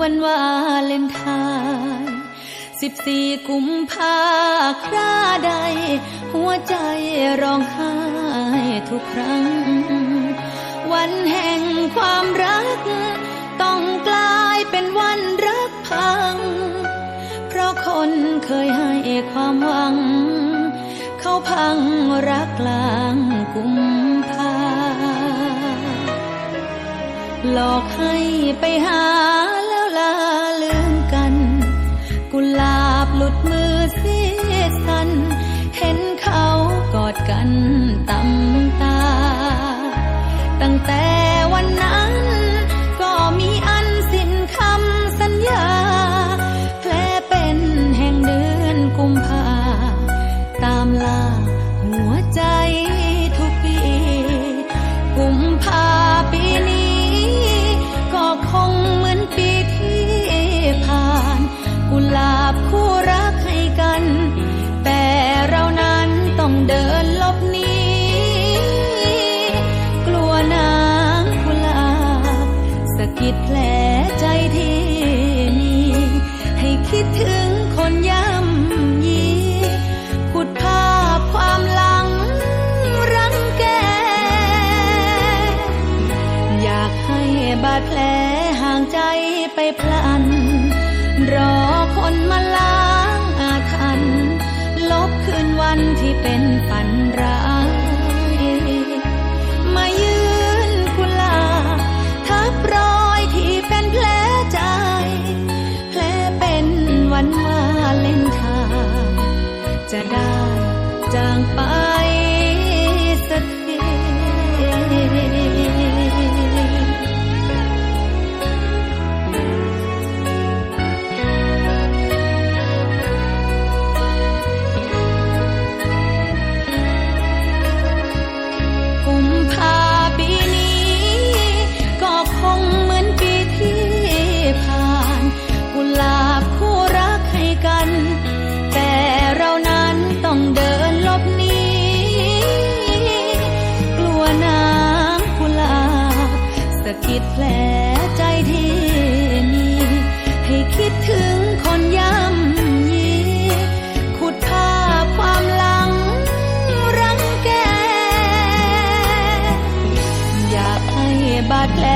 วันวาเลนทายสิบสี่กุมภาคราใด หัวใจร้องไห้ทุกครั้ง วันแห่งความรัก ต้องกลายเป็นวันรักพัง เพราะคนเคยให้ความหวัง เขาพังรักลางกุมภาหลอกให้ไปหา บาดแผลห่างใจไปพลัน รอคนมาล้างอาถรรพ์ลบคืนวันที่เป็นฝันร้า ถึงคนย่ำยี ขุดภาความหลังรังแก อยาให้บาดแผล